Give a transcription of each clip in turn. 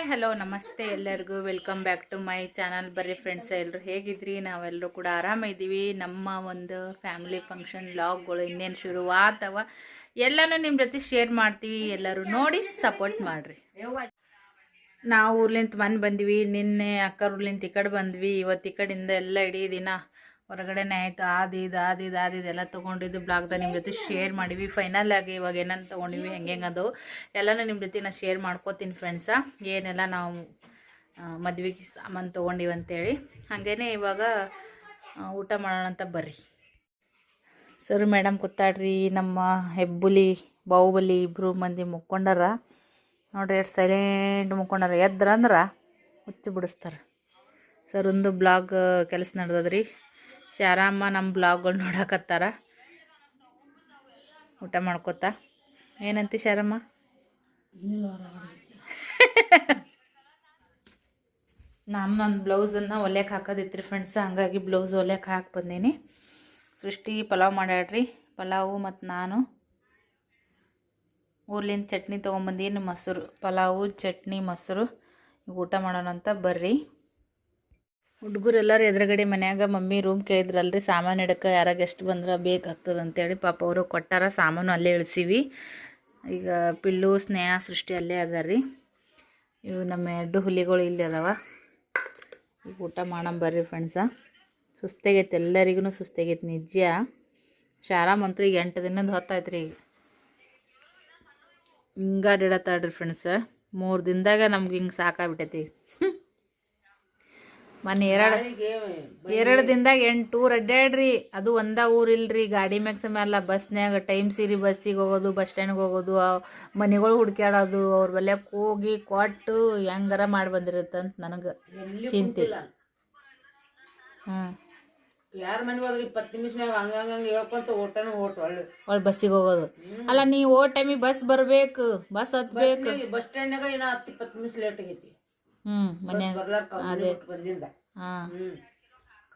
Hi, hello, ನಮಸ್ತೆ ಎಲ್ಲರಿಗೂ. Welcome back to my channel. ಬರ್ರಿ ಫ್ರೆಂಡ್ಸ್ ಎಲ್ಲರೂ ಹೇಗಿದ್ರಿ? ನಾವೆಲ್ಲರೂ ಕೂಡ ಆರಾಮಿದ್ದೀವಿ ನಮ್ಮ ಒಂದು ಫ್ಯಾಮಿಲಿ ಫಂಕ್ಷನ್ ಲಾಗ್ಗಳು ಇನ್ನೇನು ಶುರುವಾತವ ಎಲ್ಲನೂ ನಿಮ್ಮ ಜೊತೆ ಶೇರ್ ಮಾಡ್ತೀವಿ. ಎಲ್ಲರೂ ನೋಡಿ ಸಪೋರ್ಟ್ ಮಾಡಿರಿ. ನಾವು ಊರ್ಲಿಂತ ಮನೆ ಬಂದ್ವಿ. ನಿನ್ನೆ ಅಕ್ಕ ಊರ್ಲಿಂತ ಈ ಕಡೆ ಬಂದ್ವಿ. ಇವತ್ತು ಈ ಕಡೆಯಿಂದ ಎಲ್ಲ ಇಡೀ ದಿನ ಹೊರಗಡೆನೇ ಆಯಿತು ಅದು ಇದು, ಆದು ಇದು, ಆದು ಇದೆಲ್ಲ ತೊಗೊಂಡಿದ್ದು ಬ್ಲಾಗ್ದಾಗ ನಿಮ್ಮ ಜೊತೆ ಶೇರ್ ಮಾಡಿವಿ. ಫೈನಲ್ ಆಗಿ ಇವಾಗ ಏನಂತ ತೊಗೊಂಡಿವಿ, ಹೆಂಗೆ ಹೆಂಗೆ ಅದು ಎಲ್ಲನೂ ನಿಮ್ಮ ಜೊತೆ ನಾನು ಶೇರ್ ಮಾಡ್ಕೋತೀನಿ ಫ್ರೆಂಡ್ಸ ಏನೆಲ್ಲ ನಾವು ಮದ್ವೆಗೆ ಸಾಮಾನು ತೊಗೊಂಡಿವಿ ಅಂತೇಳಿ. ಹಾಗೇನೆ ಇವಾಗ ಊಟ ಮಾಡೋಣ ಅಂತ ಬರ್ರಿ. ಸರ್ ಮೇಡಮ್ ಕೂತಾಡ್ರಿ, ನಮ್ಮ ಹೆಬ್ಬುಲಿ, ಬಾಹುಬಲಿ ಇಬ್ಬರು ಮಂದಿ ಮುಕ್ಕೊಂಡಾರ. ನೋಡ್ರಿ, ಎಷ್ಟು ಸೈಲೆಂಟ್ ಮುಕ್ಕೊಂಡಾರ. ಎದ್ರಂದ್ರೆ ಹುಚ್ಚು ಬಿಡಿಸ್ತಾರೆ ಸರ್, ಒಂದು ಬ್ಲಾಗ್, ಕೆಲಸ ನಡೆದದ್ರಿ. ಶಾರಮ್ಮ ನಮ್ಮ ಬ್ಲಾಗ್ಗಳು ನೋಡಕತ್ತಾರ. ಊಟ ಮಾಡ್ಕೋತ ಏನಂತಿ ಶಾರಮ್ಮ ನಾನು ನನ್ನ ಬ್ಲೌಸನ್ನು ಒಲೆಯಕ್ಕೆ ಹಾಕೋದಿತ್ತು ಫ್ರೆಂಡ್ಸ್ ಹಂಗಾಗಿ ಬ್ಲೌಸ್ ಒಲೆಯಕ್ಕೆ ಹಾಕಿ ಬಂದೀನಿ. ಸೃಷ್ಟಿ ಪಲಾವ್ ಮಾಡ್ಯಾಡ್ರಿ ಪಲಾವು ಮತ್ತು ನಾನು. ಊರ್ಲಿಂದ ಚಟ್ನಿ ತೊಗೊಂಬಂದೀನಿ, ಮೊಸರು, ಪಲಾವು, ಚಟ್ನಿ, ಮೊಸರು. ಊಟ ಮಾಡೋಣ ಅಂತ ಬರ್ರಿ. ಹುಡುಗರೆಲ್ಲರೂ ಎದುರುಗಡೆ ಮನ್ಯಾಗ ಮಮ್ಮಿ ರೂಮ್ ಕೇಳಿದ್ರಲ್ರಿ, ಸಾಮಾನು ಇಡಕ್ಕೆ ಯಾರಾಗ ಎಷ್ಟು ಬಂದ್ರೆ ಬೇಕಾಗ್ತದೆ ಅಂತೇಳಿ ಪಾಪ ಅವರು ಕೊಟ್ಟಾರ, ಸಾಮಾನು ಅಲ್ಲೇ ಇಳಿಸೀವಿ. ಈಗ ಪಿಲ್ಲು, ಸ್ನೇಹ ಸೃಷ್ಟಿ ಅಲ್ಲೇ ಅದ ರೀ ಇವು ನಮ್ಮ ಎರಡು ಹುಲಿಗಳು ಇಲ್ಲಿ ಅದಾವ. ಈಗ ಊಟ ಬರ್ರಿ ಫ್ರೆಂಡ್ಸ ಸುಸ್ತಾಗೈತೆ ಎಲ್ಲರಿಗೂ ಸುಸ್ತಾಗೈತೆ ನಿಜ ಶಾರಾಮಂತೂ ಈಗ ಎಂಟು ದಿನದ ಹೊತ್ತಾಯ್ತು ರೀ ಹಿಂಗಾಡಿಡತ್ತಾಡ್ರಿ ಫ್ರೆಂಡ್ಸ ಮೂರು ದಿನದಾಗ ನಮ್ಗೆ ಹಿಂಗೆ ಸಾಕಾಗ್ಬಿಟ್ಟೈತಿ ಮೊನ್ನೆ ಎರಡು ಎರಡು ದಿನದಾಗ ಎಂಟು ಊರ್ ಅಡ್ಡಾಡ್ರಿ ಅದು ಒಂದ ಊರ್ ಇಲ್ರಿ. ಗಾಡಿ ಮ್ಯಾಗ ಅಲ್ಲ ಬಸ್ನ್ಯಾಗ ಟೈಮ್ ಸೀರಿ ಬಸ್ಸಿಗೆ ಹೋಗೋದು ಬಸ್ ಸ್ಟ್ಯಾಂಡ್ಗೆ ಹೋಗೋದು ಮನೆಗಳು ಹುಡ್ಕ್ಯಾಡೋದು ಅವ್ರ ಬಲ್ಯಾಕ ಹೋಗಿ ಕೊಟ್ಟು ಹೆಂಗಾರ ಮಾಡಿ ಬಂದಿರುತ್ತಂತ ನನಗೆ ಚಿಂತೆ. ಹ್ಮ್ ಯಾರ ಮನೆಗೆ ಹೋದ್ರೆ ಇಪ್ಪತ್ತು ನಿಮಿಷನಾಗ ಹಂಗ ಹಂಗ ಹೇಳ್ಕೊಂತ ಓಟನು ಓಟ್ ಒಳ್ಳೆ. ಒಳ್ ಬಸ್ಸಿಗೆ ಹೋಗೋದು. ಅಲ್ಲ ನೀ ಓ ಟೈಮಿಗೆ ಬಸ್ ಬರ್ಬೇಕು. ಬಸ್ ಹತ್ಬೇಕು. ಬಸ್ ಸ್ಟ್ಯಾಂಡ್ನಾಗ ಏನೋ ಹತ್ತು ಇಪ್ಪತ್ತು ನಿಮಿಷ ಲೇಟ್ ಆಗೈತಿ. ಹ್ಮ್ ಬರ್ಲಾರ್ಕ ಮನೆ ಬಿಟ್ಟು ಬಂದಿಂದ. ಹಾ. ಹ್ಮ್.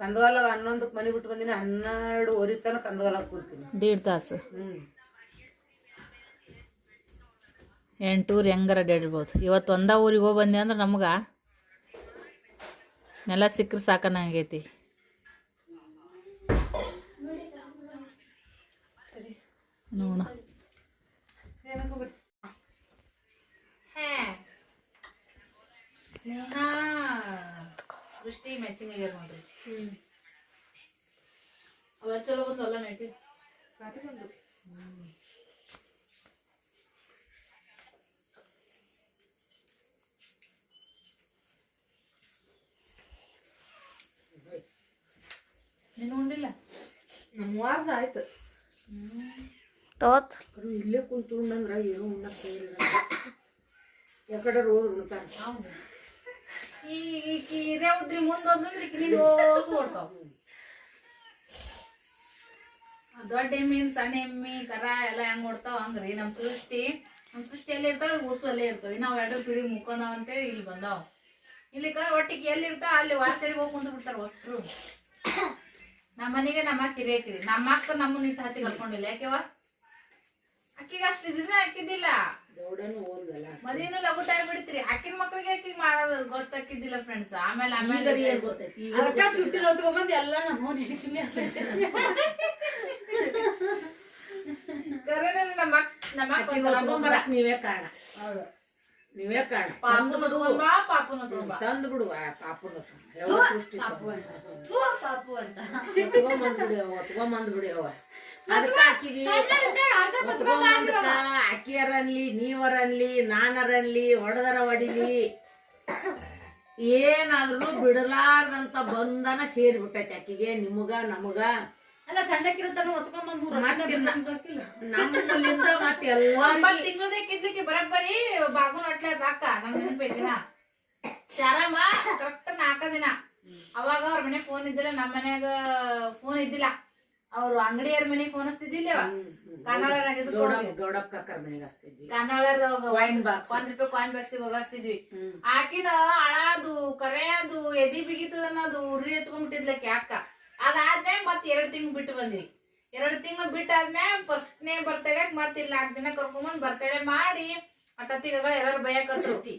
ಕಂದಗಾಲಾಗ ಹನ್ನೊಂದಕ್ಕೆ ಮನೆ ಬಿಟ್ಟು ಬಂದಿನಿ ಹನ್ನೆರಡುವರೆ ತನಕ ಕಂದಗಾಲಾಗ ಕೂತೀನಿ. ದೀಡ್ ತಾಸು. ಹ್ಮ್. ಎಂಟೂರು ಹೆಂಗಾರ ಅಡ್ಡಾಡಿರ್ಬೋದು ಇವತ್ತು ಒಂದ ಊರಿಗೆ ಹೋಗಿ ಬಂದೆ ಅಂದ್ರೆ ನಮ್ಗೆ ನೆಲ ಸಿಕ್ಕರೆ ಸಾಕನಂಗೈತಿ. ನೋಡ. ದೃಷ್ಟಿ ಮ್ಯಾಚಿಂಗ್ ಆಗ್ಯಾರ ನೋಡ್ರಿ. ಅವ ಚಲೋ ಬಂದು ಅಲ್ಲ ನೈಟಿ. ನೀನು ಉಂಡಿಲ್ಲ? ನಮ್ಮ ವಾರದ ಆಯ್ತು. ತೋತ್. ಅದು ಇಲ್ಲೇ ಕುಂತು ಉಣ್ಣಂದ್ರ ಏನೋ ಉಣ್ಣಕ್ಕೆ ಯಾಕಡೆ ರೋಡ್ ಉಣ್ತಾನೆ. ಈ ದೊಡ್ಡ ಎಮ್ಮಿ, ಸಣ್ಣ ಎಮ್ಮಿ, ಕರ ಎಲ್ಲ ಹೆಂಗ್ ಓಡ್ತಾವ ಹಂಗ್ರಿ. ನಮ್ ಸೃಷ್ಟಿ ನಮ್ ಸೃಷ್ಟಿ ಎಲ್ಲಿ ಇರ್ತಾವ ಉಸು ಅಲ್ಲೇ ಇರ್ತಾವ ನಾವ್ ಎರಡು ಪಿಡಿ ಮುಕ್ಕೊಂಡಾವ ಅಂತೇಳಿ ಇಲ್ಲಿ ಬಂದಾವ. ಇಲ್ಲಿ ಕ ಒಟ್ಟಿಗೆ ಎಲ್ಲಿ ಇರ್ತಾವ ಅಲ್ಲಿ ವಾಸರಿಗೆ ಹೋಗಿ ಕುಂತು ಬಿಡ್ತಾರ ಅಷ್ಟ್ರು. ನಮ್ಮ ಮನೆಗೆ ನಮ್ಮ ಅಕ್ಕ ಹಿರಿಯ ಕಿರಿ ನಮ್ಮ ಅಕ್ಕ ನಮ್ಮನ್ನ ಇಟ್ಟು ಹತ್ತಿ ಕರ್ಕೊಂಡಿಲ್ಲ. ಯಾಕೆವ ಅಕ್ಕಿಗೆ ಅಷ್ಟು ದಿನ ದೌಡನು ಲಘುಟ ಮದುವೆನೂ ಲಗುಟ ಬಿಡ್ತೀರಿ. ಅಕ್ಕಿನ ಮಕ್ಳಿಗೆ ಅಕ್ಕಿಗೆ ಮಾಡೋದು ಗೊತ್ತಾಕಿದ್ದಿಲ್ಲ ಫ್ರೆಂಡ್ಸ್ ಆಮೇಲೆ ಆಮೇಲೆ ಗೊತ್ತೈತಿ ಚುಟ್ಟಿ ಹೊತ್ಕೊಂಬಂದ್ ಎಲ್ಲ ನಮ್ಮ ಕರೆನ ನಮ್ಮ ನಮ್ಮ ನೀವೇ ಕಾರಣ. ನೀವೇ ಕಾರಣ. ಪಾಪುನ ತಂದು ಬಿಡುವ ಪಾಪನ ಪಾಪು ಅಂತ. ಒತ್ಕೊಂಬಂದ್ಬಿಡಿ ಅವ ಒತ್ಕೊಂಬಂದ್ಬಿಡಿ ಅವ ಅದಕ್ಕ ಆಕಿಗೆ ಒತ್ಕೊಂಬಂದಕ್ಕ ಆಕಿಯರನ್ಲಿ ನೀವರನ್ಲಿ ನಾನರನ್ಲಿ ಹೊಡೆದರ ಹೊಡಿಲಿ ಏನಾದ್ರೂ ಬಿಡಲಾರ್ದಂತ ಬಂಧನ ಸೇರ್ಬಿಟ್ಟೈತಿ ಆಕಿಗೆ ನಿಮಗ ನಮಗ. ಅಲ್ಲ ಬರ್ಬೇಕಿಲ್ಲ. ನಮ್ಮಲ್ಲಿಂದ ಮತ್ತೆ ಎಲ್ಲ ತಿಂಗಳದೇ ಬರಬ್ಬರಿ ಬಾಗು ಹೊಟ್ಲೆ ಸಾಕ ನಂಗೆ ನೆನಪೈತಿನ ಚಾರಮ್ಮ ಕರೆಕ್ಟ್ ನಾಲ್ಕ ದಿನ. ಅವಾಗ ಅವ್ರ ಮನೆ ಫೋನ್ ಇದ್ದಿಲ್ಲ ನಮ್ಮ ಮನ್ಯಾಗ ಫೋನ್ ಇದ್ದಿಲ್ಲ. ಅವ್ರು ಅಂಗಡಿಯವ್ರ ಮನೆಗೆ ಫೋನ್ ಹಚ್ತಿದ್ದಿಲ್ಲ ಕನ್ನಡ ಗೌಡಪ್ಪ ಗೌಡಪ್ಪ ಕಾಕರ್ ಮನೆಗೆ ಹಚ್ತಿದ್ವಿ. Kannada Coin box. ಒಂದ್ ರೂಪಾಯಿ ಕಾಯಿನ್ ಬಾಕ್ಸಿಗೆ ಹೋಗಸ್ತಿದ್ವಿ. ಆಕಿನ ಅಳಾದು ಕರೆಯದು ಎದಿ ಬಿಗಿತದ ಅನ್ನೋದು ಉರಿ ಹಚ್ಕೊಂಡ್ಬಿಟ್ಟಿದ್ಲಕ್ಕೆ ಅಕ್ಕ. ಅದಾದ್ಮೇಲೆ ಮತ್ ಎರಡ್ ತಿಂಗ್ ಬಿಟ್ಟು ಬಂದ್ವಿ. ಎರಡ್ ತಿಂಗಳು ಬಿಟ್ಟಾದ್ಮ್ಯಾಗ ಫಸ್ಟ್ನೇ ಬರ್ತಡೆ ಮತ್ ಇಲ್ಲಿ ನಾಲ್ಕು ದಿನ ಕರ್ಕೊಂಡ್ಬಂದು ಬರ್ತಡೆ ಮಾಡಿ ಅತ್ತತ್ತಿಗಳ ಎಲ್ಲಾರು ಭಯ ಕಳ್ಸತಿ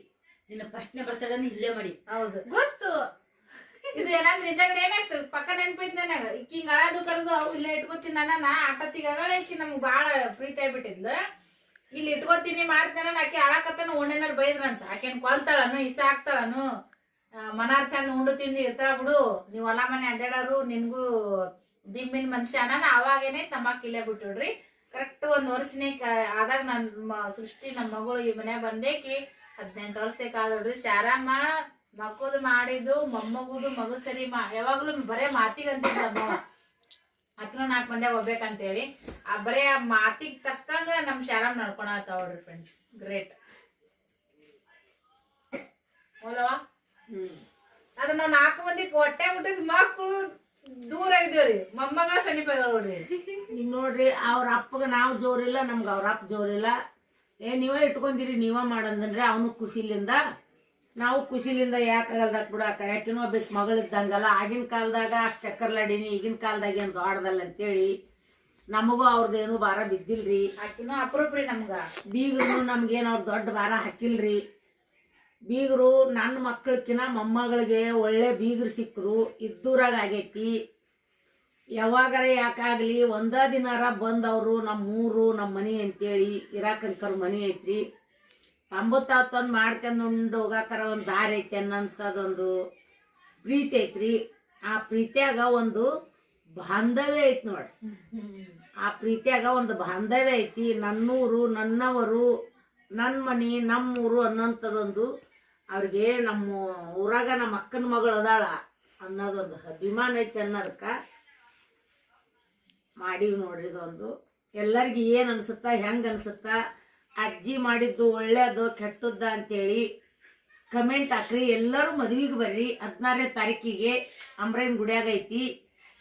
ನಿನ್ನ ಫಸ್ಟ್ನೇ ಬರ್ತಡೆ ಇಲ್ಲೇ ಮಾಡಿ. ಹೌದು. ಗೊತ್ತು. ಇದು ಏನಂದ್ರೆ ಇದ್ದಾಗ ಏನಾಯ್ತು ಪಕ್ಕ ನೆನ್ಪೈತ್ ನನಗ. ಹಿಂಗ ಅಳದು ಕರೆದು ಅವು ಇಲ್ಲೇ ಇಟ್ಕೋತೀನಿ ನನ್ನ ನಾ ಆಟತ್ತಿಗೆ ಅಗಳ ಈಕಿ ನಮ್ಗೆ ಭಾಳ ಪ್ರೀತಿ ಆಗ್ಬಿಟ್ಟಿದ್ಲು. ಇಲ್ಲಿ ಇಟ್ಕೋತೀನಿ ಮಾಡ್ತೇನೆ ಆಕೆ ಅಳಕತ್ತನ ಓಣೆನಾರು ಬೈದ್ರಂತ. ಆಕೆನ್ ಕೊಲ್ತಾಳನು ಇಷ್ಟ ಆಗ್ತಾಳನು ಆ, ಮನಾರ್ ಚಂದ ಉಂಡು ತಿಂದು ಇರ್ತಾಳ ಬಿಡು. ನೀವು ಹೊಲ ಮನೆ ಅಡ್ಡಾಡೋರು ನಿನ್ಗೂ ದಿಮ್ಮಿನ ಮನುಷ್ಯನ ಅವಾಗೇನೆ ತಮ್ಮಾಕ್ ಇಲ್ಲೇ ಬಿಟ್ಬಿಡ್ರಿ ಕರೆಕ್ಟ್ ಒಂದು ವರ್ಷನೇ ಆದಾಗ ನನ್ ಸೃಷ್ಟಿ ನಮ್ಮ ಮಗಳು ಈ ಮನೆ ಬಂದೇಕಿ. ಹದಿನೆಂಟು ವರ್ಷಕ್ಕೆ ಆದಳ್ರಿ ಶಾರಮ್ಮ. ಮಕ್ಕಳು ಮಾಡಿದ್ದು ಮೊಮ್ಮಗುದು ಮಗು ಸರಿ ಮಾ ಯಾವಾಗ್ಲೂ ಬರೇ ಮಾತಿಗೆ ಅಂತಿದ್ದ ಹತ್ರ ನಾಲ್ಕು ಮಂದ್ಯಾಗ ಹೋಗ್ಬೇಕಂತೇಳಿ. ಆ ಬರೇ ಆ ಮಾತಿಗೆ ತಕ್ಕಂಗ ನಮ್ ಶಾರಾಮ್ ನೋಡ್ರಿ ಫ್ರೆಂಡ್ಸ್ ಗ್ರೇಟ್ ಹೌದವಾ ಹ್ಮ್. ಅದ ನಾವು ನಾಲ್ಕು ಮಂದಿ ಹೊಟ್ಟೆ ಹುಟ್ಟಿದ ಮಕ್ಕಳು ದೂರ ಇದ್ದೀವ್ರಿ. ಮೊಮ್ಮಗ ಸಮೀಪ ನೋಡ್ರಿ. ಈಗ ನೋಡ್ರಿ ಅವ್ರ ಅಪ್ಪಗ ನಾವು ಜೋರಿಲ್ಲ ನಮ್ಗೆ ಅವ್ರ ಅಪ್ಪ ಜೋರಿಲ್ಲ. ಏ ನೀವೇ ಇಟ್ಕೊಂಡಿರಿ ನೀವೇ ಮಾಡಂದ್ರೆ ಅವನು ಖುಷಿಲಿಂದ ನಾವು ಖುಷಿಲಿಂದ ಯಾಕಾಗಲ್ದಾಗ ಬಿಡು ಆ ಕಡೆಕಿನೂ ಒಬ್ಬಕ್ಕೆ ಮಗಳಿದ್ದಂಗಲ್ಲ ಆಗಿನ ಕಾಲದಾಗ ಅಷ್ಟು ಚಕ್ಕರ್ಲಾಡೀನಿ ಈಗಿನ ಕಾಲದಾಗ ಏನು ದೊಡ್ಡದಲ್ಲ ಅಂತೇಳಿ ನಮಗೂ ಅವ್ರದ್ದೇನು ಭಾರ ಬಿದ್ದಿಲ್ರಿ. ಆಕಿನೂ ಅಪ್ರೂಪ್ರಿ ನಮ್ಗೆ. ಬೀಗರು ನಮ್ಗೇನು ಅವ್ರು ದೊಡ್ಡ ಭಾರ ಹಾಕಿಲ್ರಿ. ಬೀಗರು ನನ್ನ ಮಕ್ಕಳಕ್ಕಿನ ಮೊಮ್ಮಗಳಿಗೆ ಒಳ್ಳೆ ಬೀಗರು ಸಿಕ್ಕರು ಇದ್ದೂರಾಗ ಆಗೈತಿ. ಯಾವಾಗಾರ ಯಾಕಾಗಲಿ ಒಂದ ದಿನಾರ ಬಂದವರು ನಮ್ಮ ಊರು ನಮ್ಮ ಮನೆ ಅಂತೇಳಿ ಇರಾಕಂಕರ್ ಮನೆ ಐತ್ರಿ. ತಂಬತ್ತಾವ್ ತಂದು ಮಾಡ್ಕೊಂಡು ಉಂಡು ಹೋಗಾಕರ ಒಂದು ದಾರಿ ಐತಿ ಅನ್ನೋಂಥದ್ದೊಂದು ಪ್ರೀತಿ ಐತ್ರಿ. ಆ ಪ್ರೀತಿಯಾಗ ಒಂದು ಬಾಂಧವ್ಯ ಐತಿ ನೋಡಿ. ಆ ಪ್ರೀತಿಯಾಗ ಒಂದು ಬಾಂಧವ್ಯ ಐತಿ. ನನ್ನೂರು, ನನ್ನವರು ನನ್ನ ಮನಿ, ನಮ್ಮೂರು ಅನ್ನೋಂಥದ್ದೊಂದು ಅವ್ರಿಗೆ ನಮ್ಮ ಊರಾಗ ನಮ್ಮ ಅಕ್ಕನ ಮಗಳು ಅದಾಳ ಅನ್ನೋದೊಂದು ಅಭಿಮಾನ ಐತಿ ಅನ್ನೋದಕ್ಕೆ ಮಾಡೀವಿ ನೋಡ್ರಿ ಇದೊಂದು. ಎಲ್ಲರಿಗೂ ಏನು ಅನ್ಸುತ್ತಾ, ಹೆಂಗೆ ಅನ್ಸುತ್ತಾ ಅಜ್ಜಿ ಮಾಡಿದ್ದು ಒಳ್ಳೇದು ಕೆಟ್ಟದ್ದ ಅಂತೇಳಿ ಕಮೆಂಟ್ ಹಾಕ್ರಿ. ಎಲ್ಲರೂ ಮದುವೆಗೆ ಬರ್ರಿ. ಹದಿನಾರನೇ ತಾರೀಕಿಗೆ ಅಮ್ರೈನ್ ಗುಡಿಯಾಗ ಐತಿ.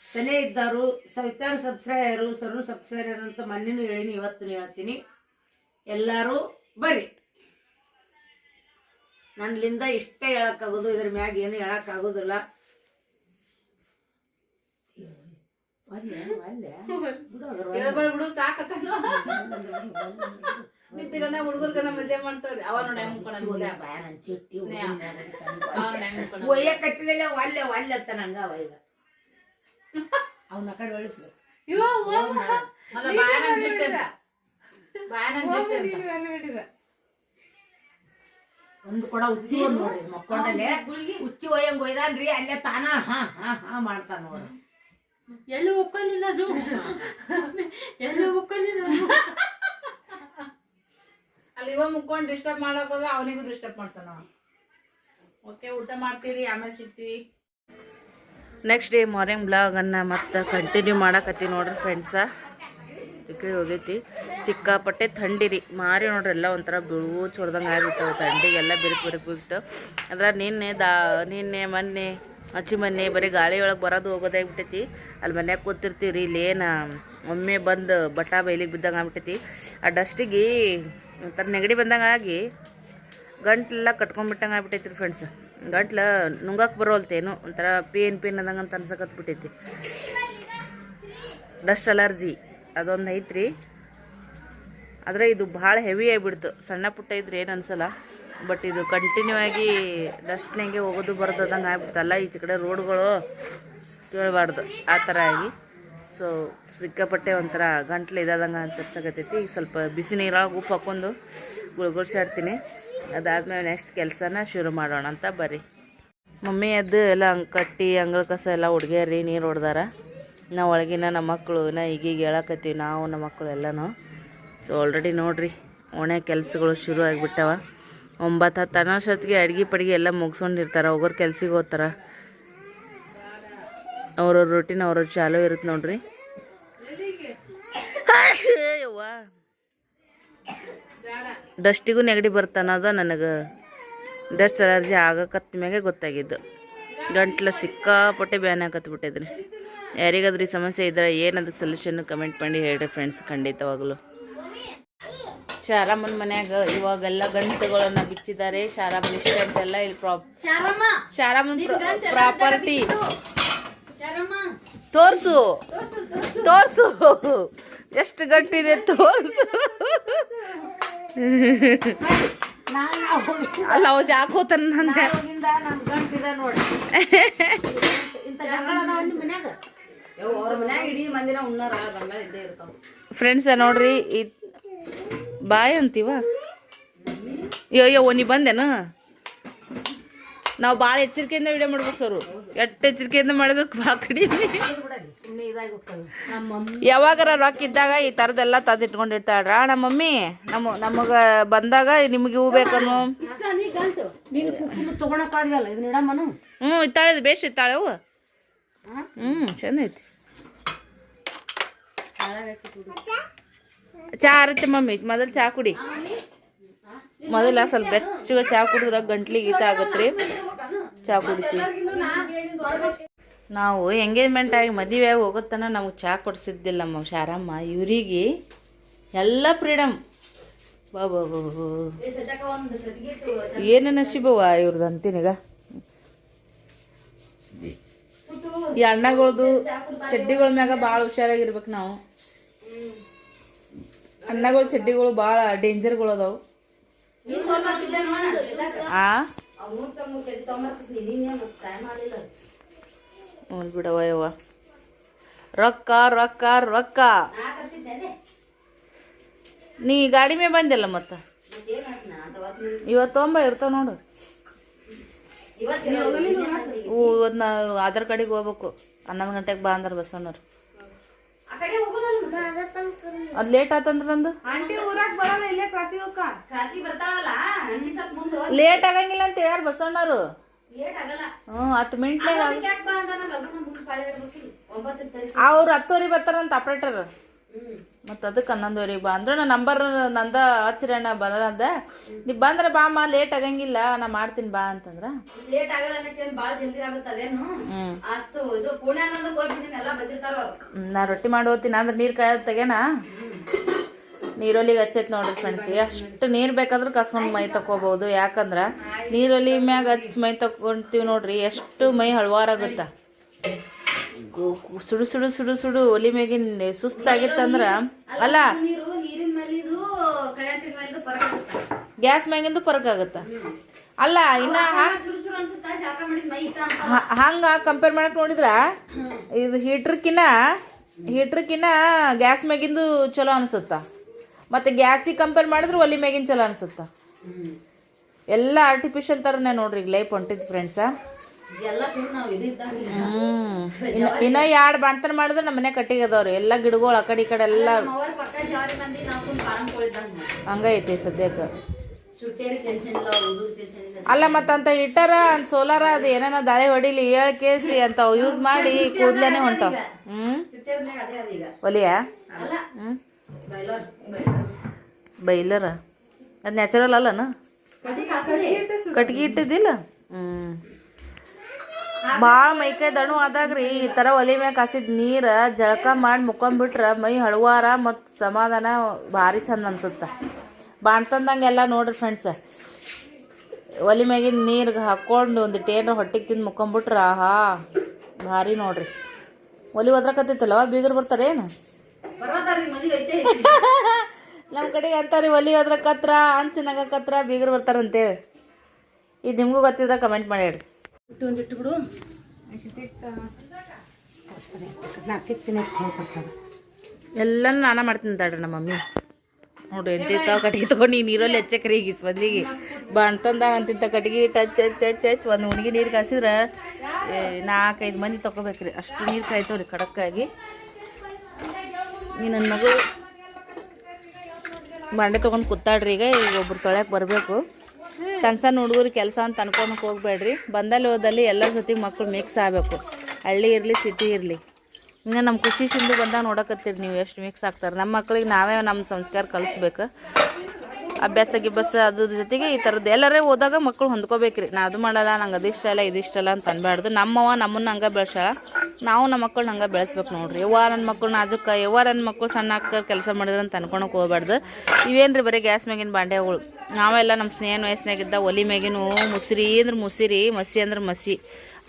ಸನೇ ಇದ್ದವರು ಸವಿತಾನ್ ಸಬ್ಸ್ಕ್ರೈಬರು ಸರ್ವ ಸಬ್ಸ್ಕ್ರೈಬರ್ ಅಂತ ಮೊನ್ನೆನೂ ಹೇಳಿನಿ ಇವತ್ತು ಹೇಳ್ತೀನಿ. ಎಲ್ಲರೂ ಬರ್ರಿ. ನನ್ನಿಂದ ಇಷ್ಟೇ ಹೇಳಕ್ಕಾಗೋದು ಇದ್ರ ಮ್ಯಾಗ ಏನು ಹೇಳಕ್ಕಾಗೋದಿಲ್ಲ. ಬಿಡು ಸಾಕತ್ತಾನು ನಿಂತಿಗನ ಹುಡುಗರ್ಗನ ಮಜಾ ಮಾಡ್ತಾವ್ರಿ ಅವ ನೋಡಿ ಹೆಂಗ್ ಮುಕ್ಕೊಂಡ್ ಬಾಯ ನನ್ ಚಿಟ್ಟಿ ನ್ಯಾ. ಹುಡುಗನ್ ಮ್ಯಾಗ ಚಂದ. ಅವ್ನ ಹೆಂಗ್ ಮುಕ್ಕೊಂಡ್ ಒಯ್ಯಕತ್ತಿದಲ್ಲ ಒಲ್ಲೆ ಒಲ್ಲೆ ಅಂತ ನಂಗ ಅವ ಈಗ. ಅವನ ಕಡೆ ಅಂತ. ಒಂದು ಕೊಡ ಉಚ್ಚಿ ನೋಡ್ರಿ ಮಕ್ಕೊಂಡಲ್ಲೇ ಉಚ್ಚಿ ಒಯ್ಯಂಗ್ ಒಯ್ದಾನ್ರಿ ಅಲ್ಲೇ ತಾನ ಹಾ ಹಾ ಹಾ ಮಾಡ್ತಾನ ನೋಡ್ರಿ ಎಲ್ಲೂ ಒಕ್ಕಲಿಲ್ಲ ಎಲ್ಲ ಎಲ್ಲೂ ಒಕ್ಕಲಿಲ್ಲ ಅಲ್ಲಿ ಇವ ಮುಕ್ಕೊಂಡು ಡಿಸ್ಟರ್ಬ್ ಮಾಡೋಕೋದ ಅವನಿಗೂ ಡಿಸ್ಟರ್ಬ್ ಮಾಡ್ತಾನ. ಓಕೆ, ಊಟ ಮಾಡ್ತೀರಿ, ಆಮೇಲೆ ಸಿಗ್ತೀವಿ. ನೆಕ್ಸ್ಟ್ ಡೇ ಮಾರ್ನಿಂಗ್ ಬ್ಲಾಗನ್ನು ಮತ್ತೆ ಕಂಟಿನ್ಯೂ ಮಾಡಕತ್ತೀವಿ ನೋಡ್ರಿ ಫ್ರೆಂಡ್ಸ ಅದಕ್ಕೆ ಹೋಗೈತಿ. ಸಿಕ್ಕಾಪಟ್ಟೆ ಥಂಡಿ ರೀ. ಮಾರಿ ನೋಡ್ರಿ ಎಲ್ಲ ಒಂಥರ ಬಿಳುವು ಚೊಡ್ದಂಗೆ ಆಗ್ಬಿಟ್ಟವು ಥಂಡಿಗೆಲ್ಲ ಬಿರುಕು ಬಿರುಕು ಬಿಟ್ಟು ಅಂದ್ರೆ ನಿನ್ನೆ ದಾ, ನಿನ್ನೆ, ಮೊನ್ನೆ ಹಚ್ಚಿ ಮೊನ್ನೆ ಬರೀ ಗಾಳಿ ಒಳಗೆ ಬರೋದು ಹೋಗೋದಾಗ್ಬಿಟ್ಟೈತಿ ಅಲ್ಲಿ ಮನ್ಯಾಗ ಕೂತಿರ್ತೀವಿ ರೀ ಇಲ್ಲಿ ಏನು ಒಮ್ಮೆ ಬಂದು ಬಟ್ಟ ಬೈಲಿಗೆ ಬಿದ್ದಂಗೆ ಆಗ್ಬಿಟ್ಟೈತಿ. ಆ ಡಸ್ಟಿಗೆ ಒಂಥರ ನೆಗಡಿ ಬಂದಂಗೆ ಆಗಿ ಗಂಟ್ಲೆಲ್ಲ ಕಟ್ಕೊಂಡ್ಬಿಟ್ಟಂಗೆ ಆಗ್ಬಿಟ್ಟೈತಿ ರೀ ಫ್ರೆಂಡ್ಸ್ ಗಂಟ್ಲು ನುಂಗಕ್ಕೆ ಬರೋಲ್ತೇನು ಒಂಥರ ಪೇನ್ ಪೇನ್ ಅಂದಂಗೆ ಅಂತ ಅನ್ಸಕತ್ಬಿಟ್ಟೈತಿ ಡಸ್ಟ್ ಅಲರ್ಜಿ ಅದೊಂದು ಐತ್ರಿ. ಆದರೆ ಇದು ಭಾಳ ಹೆವಿ ಆಗಿಬಿಡ್ತು. ಸಣ್ಣ ಪುಟ್ಟ ಇದ್ರೆ ಏನು ಅನ್ಸಲ್ಲ. ಬಟ್ ಇದು ಕಂಟಿನ್ಯೂ ಆಗಿ ಡಸ್ಟ್ನಾಗೆ ಹೋಗೋದು ಬರೋದು ಅದಂಗೆ ಆಗ್ಬಿಡ್ತಲ್ಲ ಈಚೆ ಕಡೆ ರೋಡ್ಗಳು ಕೇಳಬಾರ್ದು. ಆ ಥರ ಆಗಿ. ಸೊ ಸಿಕ್ಕಾಪಟ್ಟೆ ಒಂಥರ ಗಂಟ್ಲು ಇದಾದಂಗೆ ಅಂತ ಈಗ ಸ್ವಲ್ಪ ಬಿಸಿ ನೀರೊಳಗೆ ಉಪ್ಪು ಹಾಕ್ಕೊಂಡು ಗುಳ್ಗುಳ್ಸಾಡ್ತೀನಿ ಅದಾದಮೇಲೆ ನೆಕ್ಸ್ಟ್ ಕೆಲಸನ ಶುರು ಮಾಡೋಣ ಅಂತ ಬರ್ರಿ. ಮಮ್ಮಿ ಅದು ಎಲ್ಲ ಹಂಗೆ ಕಟ್ಟಿ, ಅಂಗಳ ಕಸ ಎಲ್ಲ ಹುಡುಗಿಯರಿ ನೀರು ಹೊಡ್ದಾರ. ನಾವು ಒಳಗಿನ ನಮ್ಮ ಮಕ್ಕಳು ನಾ ಈಗೀಗ ಹೇಳಕತ್ತೀವಿ, ನಾವು ನಮ್ಮ ಮಕ್ಕಳು ಎಲ್ಲನೂ. ಸೊ ಆಲ್ರೆಡಿ ನೋಡ್ರಿ ಒಣೆ ಕೆಲಸಗಳು ಶುರು ಆಗಿಬಿಟ್ಟವ. ಒಂಬತ್ತು ಹತ್ತು ಅನ್ನೋಷ್ಟೊತ್ತಿಗೆ ಅಡುಗೆ ಪಡಿಗೆ ಎಲ್ಲ ಮುಗಿಸ್ಕೊಂಡಿರ್ತಾರೆ ಒಬ್ಬರು ಕೆಲ್ಸಿಗೆ ಹೋಗ್ತಾರೆ. ಅವ್ರವ್ರ ರೊಟೀನ್ ಅವ್ರವ್ರ ಚಾಲು ಇರುತ್ತೆ ನೋಡ್ರಿ. ಯವ್ವ. ಡಸ್ಟಿಗೂ ನೆಗಡಿ ಬರ್ತಾನದ ನನಗೆ. ಡಸ್ಟ್ ಅಲರ್ಜಿ ಆಗಕತ್ತ ಮ್ಯಾಗೆ ಗೊತ್ತಾಗಿದ್ದು. ಗಂಟ್ಲು ಸಿಕ್ಕಾಪಟ್ಟೆ ಬ್ಯಾನ್ ಹಾಕತ್ಬಿಟ್ಟಿದ್ರಿ ಯಾರಿಗಾದ್ರೂ ಈ ಸಮಸ್ಯೆ ಇದ್ರೆ ಏನು ಅದಕ್ಕೆ ಸೊಲ್ಯೂಷನ್ ಕಮೆಂಟ್ ಮಾಡಿ ಹೇಳ್ರಿ ಫ್ರೆಂಡ್ಸ್ ಖಂಡಿತವಾಗಲು. ಶಾರಮ್ಮನ ಮನ್ಯಾಗ ಇವಾಗೆಲ್ಲ ಗಂಟುಗಳನ್ನ ಬಿಚ್ಚಿದ್ದಾರೆ ಶಾರಮ್ಮನ ಇಷ್ಟ ಅಂತೆಲ್ಲ ಇಲ್ಲಿ ಪ್ರಾಪ್ ಶಾರಮ್ಮನ ಪ್ರಾಪರ್ಟಿ ತೋರ್ಸು. ತೋರ್ಸು. ಎಷ್ಟು ಗಟ್ಟಿದೆ ತೋರಿಸು. ಅಲ್ಲ, ಅವ ಜಾಕ್ ಹೋತಾನ ನಂಗೆ. ಫ್ರೆಂಡ್ಸ್ ನೋಡ್ರಿ ಬಾಯ್ ಅಂತೀವ? ಅಯ್ಯೋ ಅಯ್ಯೋ ನೀ ಬಂದೇನು? ನಾವು ಭಾಳ ಎಚ್ಚರಿಕೆಯಿಂದ ವಿಡಿಯೋ ಮಾಡ್ಬೇಕು ಸರ್. ಎಷ್ಟು ಎಚ್ಚರಿಕೆಯಿಂದ ಮಾಡಿದ್ರೆ ಭಾಳ ಕಡಿಮೆ ಯಾವಾಗಾರ ರೊಕ್ಕ ಇದ್ದಾಗ ಈ ಥರದ್ದೆಲ್ಲ ತಂದು ಇಟ್ಕೊಂಡಿರ್ತಾಳ್ರ ನಮ್ಮ ಮಮ್ಮಿ ನಮ್ಮ ನಮಗೆ ಬಂದಾಗ ನಿಮಗೆ ಹೂ ಇಡಮ್ಮನು ಹ್ಞೂ ಇತ್ತಾಳೆ ಬೇಷ್ ಇತ್ತಾಳೆ ಅವು ಹ್ಞೂ ಚಂದ ಐತಿ. ಚಾ ಆರತ್ತೆ ಮಮ್ಮಿ ಮೊದಲು ಚಾ ಕುಡಿ. ಮೊದಲ ಸ್ವಲ್ಪ ಬೆಚ್ಚಗ ಚಾ ಕುಡಿದ್ರ ಗಂಟ್ಲಿಗೆ ಗೀತ ಆಗತ್ರಿ ಚಾ ಕುಡಿತೀವಿ. ನಾವು ಎಂಗೇಜ್ಮೆಂಟ್ ಆಗಿ ಮದುವೆ ಆಗಿ ಹೋಗೋತನ ನಮಗೆ ಚಾ ಕೊಡಿಸಿದ್ದಿಲ್ಲ ನಮ್ಮ ಶಾರಮ್ಮ. ಇವರಿಗೆ ಎಲ್ಲ ಫ್ರೀಡಮ್ ಬಾ ಏನು ನಸೀಬವ್ವ ಇವ್ರದ್ದು ಅಂತೀನೀಗ ಈ ಅಣ್ಣಗಳದು ಚಡ್ಡಿಗಳ ಮ್ಯಾಗ ಭಾಳ ಹುಷಾರಾಗಿರ್ಬೇಕು ನಾವು. ಅಣ್ಣಗಳ ಚಡ್ಡಿಗಳು ಭಾಳ ಡೇಂಜರ್ಗಳು ಅದಾವು. ಆ? ಹ್ಞೂ ಬಿಡವ ಯವ್ವ ರೊಕ್ಕ ರೊಕ್ಕ ರೊಕ್ಕ ನೀ ಗಾಡಿ ಮೇ ಬಂದಿಲ್ಲ ಮತ್ತ? ಇವತ್ತು ತೊಂಬ ಇರ್ತಾವ ನೋಡು. ಇವತ್ತು ನಾ ಆಧಾರ್ ಕಾರ್ಡಿಗೆ ಹೋಗ್ಬೇಕು. ಹನ್ನೊಂದು ಗಂಟೆಗೆ ಬಾ ಅಂದ್ರೆ ಬಸವಣ್ಣವ್ರು. ಅದು ಲೇಟ್ ಆತಂದ್ರೆ ನಂದು? ಲೇಟ್ ಆಗಂಗಿಲ್ಲ ಅಂತ ಯಾರು ಬಸವಣ್ಣರು ಲೇಟ್ ಆಗಲ್ಲ. ಹ್ಞೂ ಹತ್ತು ಮಿನಿಟ್ನಾಗ ಅವ್ರು ಹತ್ತುವರೆಗೆ ಬರ್ತಾರಂತ ಆಪ್ರೇಟರ್ ಹ್ಮ್. ಮತ್ತು ಅದಕ್ಕೆ ಹನ್ನೊಂದುವರೆಗೆ ಬಾ. ಅಂದ್ರೆ ನನ್ನ ನಂಬರ್ ನಂದ ಹಚ್ಚಿರಣ್ಣ ಬರೋದ ನೀವು ಬಂದ್ರೆ ಬಾ ಅಮ್ಮ ಲೇಟ್ ಆಗಂಗಿಲ್ಲ ನಾ ಮಾಡ್ತೀನಿ ಬಾ ಅಂತಂದ್ರೆ. ಲೇಟ್ ಆಗಲ್ಲ ನಾ ರೊಟ್ಟಿ ಮಾಡಿ ಹೋಗ್ತೀನಿ. ಅಂದ್ರೆ ನೀರು ಕಾಯೋದು ತೆಗೆನಾ? ನೀರೊಲಿಗೆ ಹಚ್ಚೈತೆ ನೋಡ್ರಿ ಫ್ರೆಂಡ್ಸ್. ಎಷ್ಟು ನೀರು ಬೇಕಾದ್ರೂ ಕಸ್ಕೊಂಡು ಮೈ ತಗೋಬೋದು ಯಾಕಂದ್ರೆ ನೀರೊಲಿ ಮ್ಯಾಗ ಹಚ್ಚಿ ಮೈ ತಗೊಂತೀವಿ ನೋಡ್ರಿ. ಎಷ್ಟು ಮೈ ಹಳವಾರಾಗುತ್ತ ಸುಡು ಸುಡು ಸುಡು ಸುಡು ಒಲಿ ಮ್ಯಾಗಿನ ಸುಸ್ತಾಗಿತ್ತಂದ್ರ ಅಲ್ಲ ಗ್ಯಾಸ್ ಮ್ಯಾಗಿಂದು ಆಗುತ್ತೆ ಅಲ್ಲ, ಇನ್ನ ಹಂಗ್ ಕಂಪೇರ್ ಮಾಡಕ್ ನೋಡಿದ್ರ, ಇದು ಹೀಟ್ರ್ಕಿನ್ನ ಹೀಟ್ರ್ಕಿನ್ನ ಗ್ಯಾಸ್ ಮ್ಯಾಗಿಂದು ಚಲೋ ಅನ್ಸುತ್ತ. ಮತ್ತೆ ಗ್ಯಾಸಿಗೆ ಕಂಪೇರ್ ಮಾಡಿದ್ರೆ ಒಲಿ ಮ್ಯಾಗಿನ ಚಲೋ ಅನ್ಸುತ್ತ. ಎಲ್ಲ ಆರ್ಟಿಫಿಷಿಯಲ್ ತರನೇ ನೋಡ್ರಿ ಈಗ ಲೈಫ್ ಹೊಂಟಿದ್ ಫ್ರೆಂಡ್ಸ ಇನ್ನ ಎರಡ್ ಬಾಣ್ತನ ಮಾಡಿದ್ರೆ ನಮ್ಮ ಮನೆ ಕಟ್ಟಿಗೆ ಅದಾವ್ರಿ ಎಲ್ಲ ಗಿಡಗಳು ಆ ಕಡೆ ಈ ಕಡೆ ಎಲ್ಲ ಹಂಗೈತಿ ಸದ್ಯಕ್ಕೆ ಅಲ್ಲ ಮತ್ತಂತ ಇಟ್ಟಾರ ಅಂತ ಸೋಲಾರ ಅದು ಏನೇನ ದಾಳಿ ಹೊಡಿಲಿ ಏಳ್ ಕೇಸಿ ಅಂತ ಯೂಸ್ ಮಾಡಿ ಕೂದ್ಲೇನೆ ಹೊಂಟಾವ. ಹ್ಮ್. ಒಲಿಯಾ? ಹ್ಮ್. ಬೈಲರ್. ಅದು ನ್ಯಾಚುರಲ್ ಅಲ್ಲನ? ಕಟ್ಗಿ ಇಟ್ಟಿದ್ದಿಲ್ಲ? ಹ್ಮ್. ಭಾಳ ಮೈಕೈ ದಣು ಆದಾಗ್ರಿ. ಈ ಥರ ಒಲೆ ಮ್ಯಾಗ ಕಾಸಿದ ನೀರು ಜಳಕ ಮಾಡಿ ಮುಕ್ಕೊಂಬಿಟ್ರೆ ಮೈ ಹಳುವಾರ ಮತ್ತು ಸಮಾಧಾನ ಭಾರಿ ಚಂದ ಅನ್ಸುತ್ತೆ. ಬಾಣ್ತಂದಂಗೆಲ್ಲ ನೋಡ್ರಿ ಫ್ರೆಂಡ್ಸ್ ಒಲೆ ಮ್ಯಾಗಿನ ನೀರಿಗೆ ಹಾಕ್ಕೊಂಡು ಒಂದು ಟೇನ್ರ ಹೊಟ್ಟಿಗೆ ತಿಂದು ಮುಕ್ಕೊಂಬಿಟ್ರೆ, ಆಹಾ, ಭಾರಿ ನೋಡ್ರಿ. ಒಲಿ ಒದ್ರಕತ್ತೈತಲ್ಲವ, ಬೀಗರು ಬರ್ತಾರೆ ಏನು? ಪರ್ವತಾರಿ ಮದುವೆ ಐತೆ ನಮ್ಮ ಕಡೆಗೆ ಅಂತಾರೆ, ಒಲಿ ಒದ್ರಕತ್ರ ಹಂಚಿನಾಗ ಕತ್ರ ಬೀಗರು ಬರ್ತಾರಂತೇಳಿ. ಇದು ನಿಮಗೂ ಗೊತ್ತಿದ್ರೆ ಕಮೆಂಟ್ ಮಾಡಿ ಹೇಳ್ರಿ. ಇಟ್ಟು ಒಂದು ಇಟ್ಟು ಬಿಡು ನಾ ತಿಕ್ತೀನಿ ಅಂತ ಹೇಳ್ಕೊಡ್ತಾರೆ ಎಲ್ಲನೂ ನಾನ ಮಾಡ್ತೀನಿ ತಡ್ರಿ ನಮ್ಮ ಮಮ್ಮಿ. ನೋಡ್ರಿ ಎಂತಿಂತ ಕಟ್ಟಿಗೆ ತಗೊಂಡು ಈ ನೀರಲ್ಲಿ ಹಚ್ಚಕ್ರಿ ಈಗ ಸ್ಪಂದಿಗೆ ಬಂತಂದಾಗ ಅಂತಿಂತ ಕಟ್ಟಿಗೆ ಟಚ್ ಹಚ್ ಹಚ್ ಹಚ್ ಒಂದು ಹುಡುಗಿ ನೀರು ಕಾಸಿದ್ರೆ ಏ, ನಾಲ್ಕೈದು ಮಂದಿ ತೊಗೋಬೇಕ್ರಿ ಅಷ್ಟು ನೀರು ಕಾಯ್ತವ್ರಿ ಖಡಕ್ಕಾಗಿ. ನೀನು ನನ್ನ ಮಗು ಬಾಂಡೆ ತೊಗೊಂಡು ಕೂತಾಡ್ರಿ ಈಗ ಈಗ ಒಬ್ರು ತೊಳ್ಯಾಕೆ ಬರಬೇಕು. ಸಣ್ಣ ಸಣ್ಣ ಹುಡುಗರು ಕೆಲಸ ಅಂತ ಅನ್ಕೊಂಡು ಹೋಗ್ಬೇಡ್ರಿ. ಬಂದಲ್ಲಿ ಹೋದಲ್ಲಿ ಎಲ್ಲರ ಜೊತೆಗೆ ಮಕ್ಕಳು ಮಿಕ್ಸ್ ಆಗಬೇಕು. ಹಳ್ಳಿ ಇರಲಿ ಸಿಟಿ ಇರಲಿ. ಇನ್ನು ನಮ್ಮ ಖುಷಿ ಸಿಂಧು ಬಂದಾಗ ನೋಡಕತ್ತೀರಿ ನೀವು ಎಷ್ಟು ಮಿಕ್ಸ್ ಆಗ್ತಾರೆ. ನಮ್ಮ ಮಕ್ಕಳಿಗೆ ನಾವೇ ನಮ್ಮ ಸಂಸ್ಕಾರ ಕಲಿಸ್ಬೇಕು. ಅಭ್ಯಾಸ, ಗಿಭ್ಯಾಸ ಅದ್ರ ಜೊತೆಗೆ ಈ ಥರದ್ದು ಎಲ್ಲರೇ ಹೋದಾಗ ಮಕ್ಕಳು ಹೊಂದ್ಕೋಬೇಕ್ರಿ. ನಾ ಅದು ಮಾಡಲ್ಲ, ನಂಗೆ ಅದಿಷ್ಟ ಇಲ್ಲ ಇದಿಷ್ಟ ಅಲ್ಲ ಅಂತ ಅನ್ಬಾರ್ದು. ನಮ್ಮವ ನಮ್ಮನ್ನ ಹಂಗೆ ಬೆಳೆಸಾಳ ನಾವು ನಮ್ಮ ಮಕ್ಕಳನ್ನ ಹಂಗೆ ಬೆಳೆಸ್ಬೇಕು ನೋಡ್ರಿ. ಯವ್ವ ನನ್ನ ಮಕ್ಕಳು ನಾಜುಕ, ಯವ್ವ ನನ್ನ ಮಕ್ಕಳು ಸಣ್ಣ ಅಕ್ಕ ಕೆಲಸ ಮಾಡಿದ್ರೆ ಅಂತ ಅನ್ಕೊಳಕ್ಕೆ ಹೋಗ್ಬಾರ್ದು. ರೀ ಬರೀ ಗ್ಯಾಸ್ ಮ್ಯಾಗಿನ ಬಾಂಡೆಗಳು? ನಾವೆಲ್ಲ ನಮ್ಮ ಸ್ನೇಹನ ವಯಸ್ಸಿನಾಗಿದ್ದ ಒಲಿ ಮ್ಯಾಗಿನೂ ಮುಸಿರಿ ಅಂದ್ರೆ ಮುಸಿರಿ ಮಸಿ ಅಂದ್ರೆ ಮಸಿ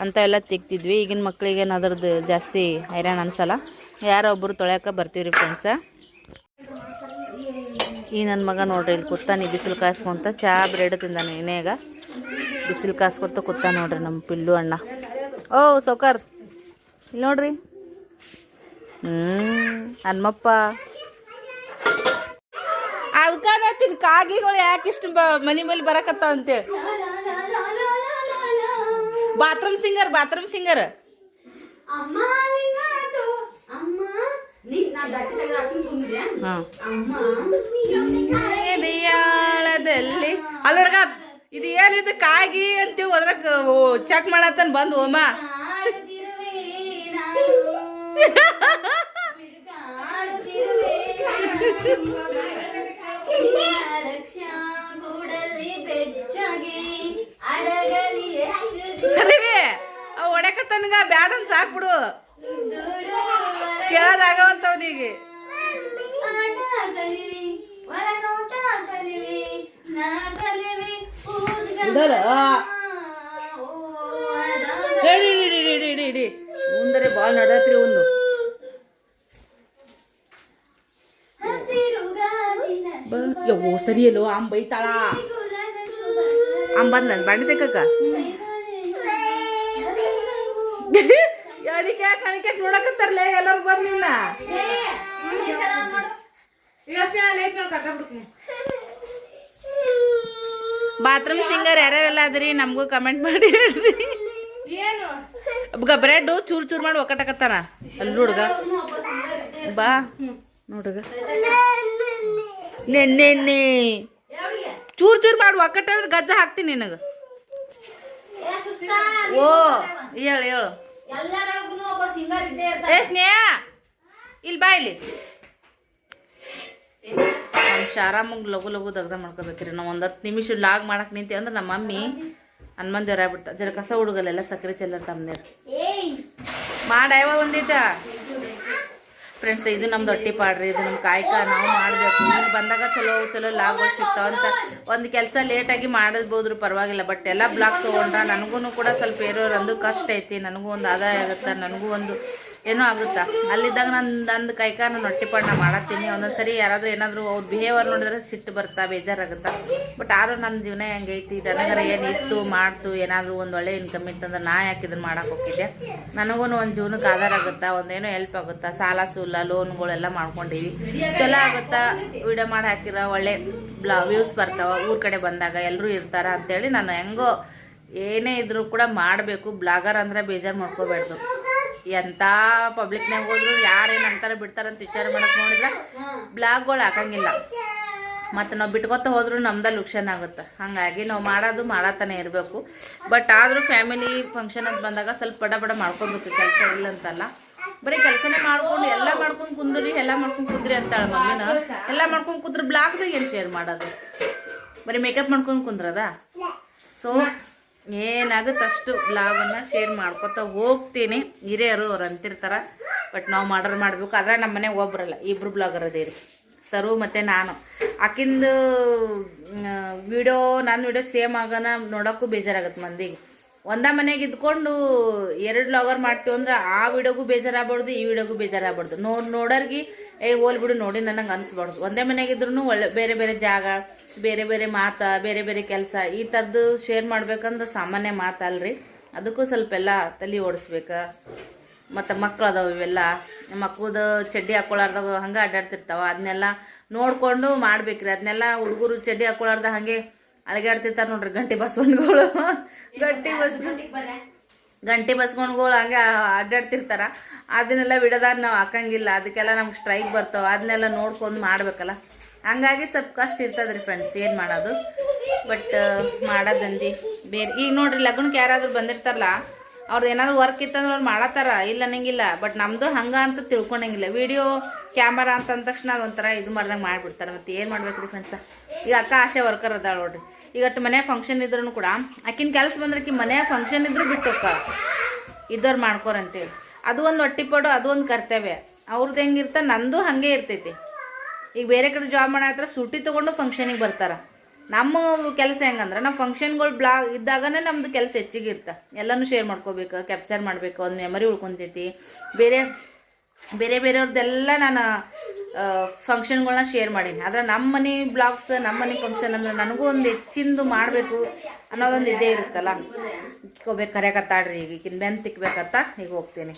ಅಂಥವೆಲ್ಲ ತಿಕ್ತಿದ್ವಿ ಈಗಿನ ಮಕ್ಕಳಿಗೆ ಏನಾದ್ರದ್ದು ಜಾಸ್ತಿ ಹೈರಾಣ ಅನ್ಸಲ್ಲ. ಯಾರೋ ಒಬ್ಬರು ತೊಳೆಯೋಕೆ ಬರ್ತೀವಿ ರೀ ಫ್ರೆಂಡ್ಸ ಈ ನನ್ನ ಮಗ ನೋಡ್ರಿ, ಇಲ್ಲಿ ಕೂತಾನೆ ಬಿಸಿಲು ಕಾಯಿಸ್ಕೊಂತ ಚಾ ಬ್ರೆಡ್ ತಿಂದಾನೆ ಇನ್ನೇಗ ಬಿಸಿಲು ಕಾಯಿಸ್ಕೊತ ಕೂತ ನೋಡ್ರಿ ನಮ್ಮ ಪಿಲ್ಲು ಅಣ್ಣ. ಓ, ಸೌಕರ್. ಇಲ್ಲಿ ನೋಡ್ರಿ. ಹ್ಞೂ ಹನ್ಮಪ್ಪ. ಅದಕ್ಕ ತಿನ್ ಕಾಗಿಗಳು ಯಾಕೆ ಇಷ್ಟು ಮನಿ ಮೇಲೆ ಬರಕತ್ತಾವ ಅಂತೇಳಿ. Bathroom singer bathroom singer. ಎದೆಯಾಳದಲ್ಲಿ ಅಲ್ಲೊಳಗ ಇದು ಏನಿದು ಕಾಗಿ ಅಂತೀವಿ ಅದ್ರಾಗ ಚೆಕ್ ಮಾಡತ್ತನ್ ಬಂದು ಓಮ ಸರಿವಿ ಅವ್ ಹೊಡ್ಯಾಕತ್ತನ್ಗ ಬ್ಯಾಡ ಅಂತ ಸಾಕ್ಬಿಡು ಕೇಳದಾಗವಂತವನಿಗೆ ಹೇಳಿ ಮುಂದರೆ ಭಾಳ ನಡತ್ರಿ ಒಂದು. ಯವ್ವೋ ಸರಿಯಲ್ಲೋ ಆಮ್ ಬೈತಾಳ ಶುಭಗುಲದ ಶುಭ ನನ್ ಬಂಡಿದೆ ಕಕ್ಕ ಅದಕ್ಕೆ ಕಣಿಕೆ ನೋಡಕತ್ತಾರಲ್ಲ ಎಲ್ಲರೂ ಬಂದಿಲ್ಲ ಬಾತ್ರೂಮ್ ಸಿಂಗರ್ ಯಾರ್ಯಾರೆಲ್ಲ ಅದ್ರಿ ನಮಗೂ ಕಮೆಂಟ್ ಮಾಡಿ ಹೇಳ್ರಿ. ಏನು? ಬ್ರೆಡ್ ಚೂರ್ ಚೂರ್ ಮಾಡಿ ಒಕ್ಕಟಕತ್ತಾನ. ಅಲ್ಲಿ ಹುಡುಗ ಬಾ ನೋಡುಗ. ನೆನ್ನೆ ಚೂರ್ ಚೂರ್ ಮಾಡು ಒಕ್ಕಟ ಗಜ್ಜ ಹಾಕ್ತೀನಿ ನಿನಗ. ಓ ಹೇಳು ಹೇಳು. ಏ ಸ್ನೇಹ ಇಲ್ಲಿ ಬಾ ಇಲ್ಲಿ. ನಮ್ಮ ಶಾರಾಮಂಗ್ ಲಘು ಲಘು ದಗ್ದ ಮಾಡ್ಕೋಬೇಕ್ರಿ. ನಾವು ಒಂದು ಹತ್ತು ನಿಮಿಷ ಲಾಗ್ ಮಾಡಕ್ ನಿಂತೀವಿ ಅಂದ್ರೆ ನಮ್ಮ ಮಮ್ಮಿ ಹನುಮನ್ ಆಗ್ಬಿಡ್ತಾ. ಜರ ಕಸ ಹುಡುಗಲ್ಲೆಲ್ಲ ಸಕ್ಕರೆ ಚೆಲ್ಲರ್ ತಮ್ಮ ಮಾಡ್ಯಾವ ಒಂದಿಟ? ಫ್ರೆಂಡ್ಸ್, ಇದು ನಮ್ದು ಹೊಟ್ಟಿ ಪಾಡ್ರಿ, ಇದು ನಮ್ಮ ಕಾಯ್ಕ, ನಾವು ಮಾಡಬೇಕು. ಇಲ್ಲಿ ಬಂದಾಗ ಚಲೋ ಚಲೋ ಲಾಭಗಳು ಸಿಗ್ತಾವ ಅಂತ ಒಂದು ಕೆಲಸ ಲೇಟಾಗಿ ಮಾಡಿಸ್ಬೋದ್ರು ಪರವಾಗಿಲ್ಲ ಬಟ್ ಎಲ್ಲ ಬ್ಲಾಕ್ ತೊಗೊಂಡ್ರೆ ನನಗೂ ಕೂಡ ಸ್ವಲ್ಪ ಏರೋರು ಅಂದು ಕಷ್ಟ ಐತಿ, ನನಗೂ ಒಂದು ಆದಾಯ ಆಗುತ್ತೆ, ನನಗೂ ಒಂದು ಏನೋ ಆಗುತ್ತಾ? ಅಲ್ಲಿದ್ದಾಗ ನಾನು ನಂದು ಕೈಕ ನಾನು ಹೊಟ್ಟಿ ಪಾಡ್ ನಾ ಮಾಡತ್ತೀನಿ. ಒಂದೊಂದ್ಸರಿ ಯಾರಾದರೂ ಏನಾದರೂ ಅವ್ರ ಬಿಹೇವಿಯರ್ ನೋಡಿದ್ರೆ ಸಿಟ್ಟು ಬರ್ತಾ, ಬೇಜಾರಾಗುತ್ತಾ? ಬಟ್ ಆದರೂ ನನ್ನ ಜೀವನ ಹೆಂಗೈತಿ ದನಗರ ಏನು ಇತ್ತು, ಮಾಡ್ತು, ಏನಾದರೂ ಒಂದು ಒಳ್ಳೆ ಇನ್ಕಮ್ ಇತ್ತಂದ್ರೆ ನಾ ಯಾಕೆ ಇದನ್ನ ಮಾಡಕ್ಕೆ ಹೋಗಿದ್ದೆ ನನಗೂ ಒಂದು ಜೀವನಕ್ಕೆ ಆಧಾರ ಆಗುತ್ತಾ? ಒಂದೇನೋ ಹೆಲ್ಪ್ ಆಗುತ್ತಾ? ಸಾಲ, ಸೂಲ ಲೋನ್ಗಳೆಲ್ಲ ಮಾಡ್ಕೊಂಡಿವಿ ಚಲೋ ಆಗುತ್ತಾ? ವಿಡಿಯೋ ಮಾಡಿ ಹಾಕಿರೋ ಒಳ್ಳೆ ಬ್ಲಾ ವ್ಯೂಸ್ ಬರ್ತಾವ. ಊರ ಕಡೆ ಬಂದಾಗ ಎಲ್ಲರೂ ಇರ್ತಾರ ಅಂತೇಳಿ ನಾನು ಹೆಂಗೋ ಏನೇ ಇದ್ರೂ ಕೂಡ ಮಾಡಬೇಕು. ಬ್ಲಾಗರ್ ಅಂದ್ರೆ ಬೇಜಾರು ಮಾಡ್ಕೋಬಾರ್ದು ಎಂಥ ಪಬ್ಲಿಕ್ನಾಗ ಹೋದ್ರು ಯಾರೇನು ಅಂತಾರೆ ಬಿಡ್ತಾರಂತ ವಿಚಾರ ಮಾಡಕ್ಕೆ ನೋಡಿದ್ರೆ ಬ್ಲಾಗ್ಗಳು ಹಾಕಂಗಿಲ್ಲ. ಮತ್ತು ನಾವು ಬಿಟ್ಕೊತ ಹೋದ್ರೂ ನಮ್ದ ಲುಕ್ಷನ್ ಆಗುತ್ತೆ. ಹಾಗಾಗಿ ನಾವು ಮಾಡೋದು ಮಾಡತಾನೆ ಇರಬೇಕು. ಬಟ್ ಆದರೂ ಫ್ಯಾಮಿಲಿ ಫಂಕ್ಷನ್ ಅಂತ ಬಂದಾಗ ಸ್ವಲ್ಪ ಬಡ ಬಡ ಮಾಡ್ಕೊಬೇಕು ಕೆಲಸ ಇಲ್ಲ ಅಂತಲ್ಲ. ಬರೀ ಕೆಲಸನೇ ಮಾಡ್ಕೊಂಡು ಎಲ್ಲ ಮಾಡ್ಕೊಂಡು ಕುಂದ್ರಿ, ಎಲ್ಲ ಮಾಡ್ಕೊಂಡು ಕುಂದ್ರಿ ಅಂತಾಳೆ ಮಮ್ಮಿನ. ಎಲ್ಲ ಮಾಡ್ಕೊಂಡು ಕುಂದ್ರೆ ಬ್ಲಾಗ್ದಾಗ ಏನು ಶೇರ್ ಮಾಡೋದು? ಬರೀ ಮೇಕಪ್ ಮಾಡ್ಕೊಂಡು ಕುಂದ್ರದ? ಸೊ ಏನಾಗುತ್ತೆ ಅಷ್ಟು ಬ್ಲಾಗನ್ನು ಶೇರ್ ಮಾಡ್ಕೊತಾ ಹೋಗ್ತೀನಿ. ಹಿರಿಯರು ಅವ್ರು ಅಂತಿರ್ತಾರೆ. ಬಟ್ ನಾವು ಮಾಡ್ರ್ ಮಾಡಬೇಕು. ಆದರೆ ನಮ್ಮ ಮನೆ ಒಬ್ರಲ್ಲ, ಇಬ್ರು ಬ್ಲಾಗರ್ ಅದೇರಿ ಸರು ಮತ್ತು ನಾನು. ಆಕಿಂದು ವಿಡಿಯೋ ನಾನು ವಿಡಿಯೋ ಸೇಮ್ ಆಗೋಣ ನೋಡೋಕ್ಕೂ ಬೇಜಾರಾಗುತ್ತೆ ಮಂದಿಗೆ. ಒಂದ ಮನೆಗೆ ಇದ್ಕೊಂಡು ಎರಡು ಲವರ್ ಮಾಡ್ತೀವಿ ಅಂದ್ರೆ ಆ ವಿಡಿಯೋಗೂ ಬೇಜಾರಾಗ್ಬಾರ್ದು, ಈ ವಿಡಿಯೋಗೂ ಬೇಜಾರಾಗ್ಬಾರ್ದು. ನೋಡ್ ನೋಡೋರ್ಗಿ, ಏ, ಹೋಲ್ ಬಿಡು, ನೋಡಿ ನನಗೆ ಅನಿಸ್ಬಾರ್ದು. ಒಂದೇ ಮನೆಗೆ ಇದ್ರೂ ಒಳ್ಳೆ, ಬೇರೆ ಬೇರೆ ಜಾಗ, ಬೇರೆ ಬೇರೆ ಮಾತ, ಬೇರೆ ಬೇರೆ ಕೆಲಸ, ಈ ಥರದ್ದು ಶೇರ್ ಮಾಡ್ಬೇಕಂದ್ರೆ ಸಾಮಾನ್ಯ ಮಾತಲ್ರಿ ಅದಕ್ಕೂ ಸ್ವಲ್ಪ ಎಲ್ಲ ತಲೆ ಓಡಿಸ್ಬೇಕು. ಮತ್ತು ಮಕ್ಳು ಅದಾವೆ ಇವೆಲ್ಲ. ಮಕ್ಳದ ಚಡ್ಡಿ ಹಾಕ್ಕೊಳಾರ್ದಾಗ ಹಂಗೆ ಅಡ್ಡಾಡ್ತಿರ್ತಾವೆ. ಅದನ್ನೆಲ್ಲ ನೋಡ್ಕೊಂಡು ಮಾಡ್ಬೇಕ್ರಿ. ಅದನ್ನೆಲ್ಲ ಹುಡುಗರು ಚಡ್ಡಿ ಹಾಕೊಳಾರ್ದ ಹಂಗೆ ಅಳಗಾಡ್ತಿರ್ತಾರೆ ನೋಡ್ರಿ ಗಂಟೆ ಬಸ್ಕೊಂಡ್ಗಳು. ಗಂಟೆ ಬಸ್ ಗಂಟೆ ಬಸ್ಕೊಂಡ್ಗಳು ಹಂಗೆ ಅಡ್ಡಾಡ್ತಿರ್ತಾರ. ಅದನ್ನೆಲ್ಲ ಬಿಡೋದಾಗ ನಾವು ಹಾಕಂಗಿಲ್ಲ ಅದಕ್ಕೆಲ್ಲ ನಮ್ಗೆ ಸ್ಟ್ರೈಕ್ ಬರ್ತಾವ ಅದನ್ನೆಲ್ಲ ನೋಡ್ಕೊಂಡು ಮಾಡಬೇಕಲ್ಲ. ಹಂಗಾಗಿ ಸ್ವಲ್ಪ ಕಷ್ಟ ಇರ್ತದ್ರಿ ಫ್ರೆಂಡ್ಸ್ ಏನು ಮಾಡೋದು? ಬಟ್ ಮಾಡೋದಂದು. ಬೇರೆ ಈಗ ನೋಡ್ರಿ ಲಗ್ನಕ್ಕೆ ಯಾರಾದರೂ ಬಂದಿರ್ತಾರಲ್ಲ ಅವ್ರದ್ದು ಏನಾದ್ರು ವರ್ಕ್ ಇತ್ತಂದ್ರೆ ಅವ್ರು ಮಾಡತ್ತಾರ ಇಲ್ಲ ಅನ್ನಂಗಿಲ್ಲ. ಬಟ್ ನಮ್ಮದು ಹಂಗ ಅಂತ ತಿಳ್ಕೊಂಡಂಗಿಲ್ಲ. ವಿಡಿಯೋ ಕ್ಯಾಮರಾ ಅಂತ ಅಂದ ತಕ್ಷಣ ಅದೊಂಥರ ಇದು ಮಾಡ್ದಂಗೆ ಮಾಡಿಬಿಡ್ತಾರೆ. ಮತ್ತೆ ಏನು ಮಾಡ್ಬೇಕ್ರಿ ಫ್ರೆಂಡ್ಸ ಈಗ ಅಕ್ಕ ಆಶೆ ವರ್ಕರ್ ಅದಾಳ ನೋಡ್ರಿ. ಈಗ ಅಟ್ಟು ಮನೆ ಫಂಕ್ಷನ್ ಇದ್ರೂ ಕೂಡ, ಆಕಿನ ಕೆಲಸ ಬಂದ್ರೆ ಆಕಿ ಮನೆ ಫಂಕ್ಷನ್ ಇದ್ರೂ ಬಿಟ್ಟಪ್ಪ ಹೋಗ್ತಾಳ ಇದ್ದವ್ರು ಮಾಡ್ಕೋರಂತೇಳಿ ಅದು ಒಂದು ಒಟ್ಟಿಪಡು ಅದು ಒಂದು ಕರ್ತವ್ಯ. ಅವ್ರದ್ದು ಹೆಂಗಿರ್ತ ನಂದು ಹಾಗೆ ಇರ್ತೈತಿ. ಈಗ ಬೇರೆ ಕಡೆ ಜಾಬ್ ಮಾಡತ್ರ ಸೂಟಿ ತೊಗೊಂಡು ಫಂಕ್ಷನಿಗೆ ಬರ್ತಾರೆ. ನಮ್ಮ ಕೆಲಸ ಹೆಂಗಂದ್ರೆ, ನಾವು ಫಂಕ್ಷನ್ಗಳು ಬ್ಲಾ, ಇದ್ದಾಗನೇ ನಮ್ಮದು ಕೆಲಸ ಹೆಚ್ಚಿಗೆ ಇರ್ತ. ಎಲ್ಲನೂ ಶೇರ್ ಮಾಡ್ಕೋಬೇಕು ಕ್ಯಾಪ್ಚರ್ ಮಾಡಬೇಕು, ಒಂದು ಮೆಮರಿ ಉಳ್ಕೊತೈತಿ. ಬೇರೆ ಬೇರೆ ಬೇರೆಯವ್ರದ್ದೆಲ್ಲ ನಾನು ಫಂಕ್ಷನ್ಗಳನ್ನ ಶೇರ್ ಮಾಡೀನಿ. ಆದ್ರೆ ನಮ್ಮ ಮನೆ ಬ್ಲಾಗ್ಸ್ ನಮ್ಮ ಮನೆ ಫಂಕ್ಷನ್ ಅಂದ್ರೆ ನನಗೂ ಒಂದು ಹೆಚ್ಚಿಂದು ಮಾಡಬೇಕು ಅನ್ನೋದೊಂದು ಇದೇ ಇರುತ್ತಲ್ಲ. ಇಕ್ಕೋಬೇಕು ಕರೆಯಕತ್ತಾಡ್ರಿ ಈಗ ಬೆನ್ ತಿಕ್ಬೇಕತ್ತ ಈಗ ಹೋಗ್ತೀನಿ.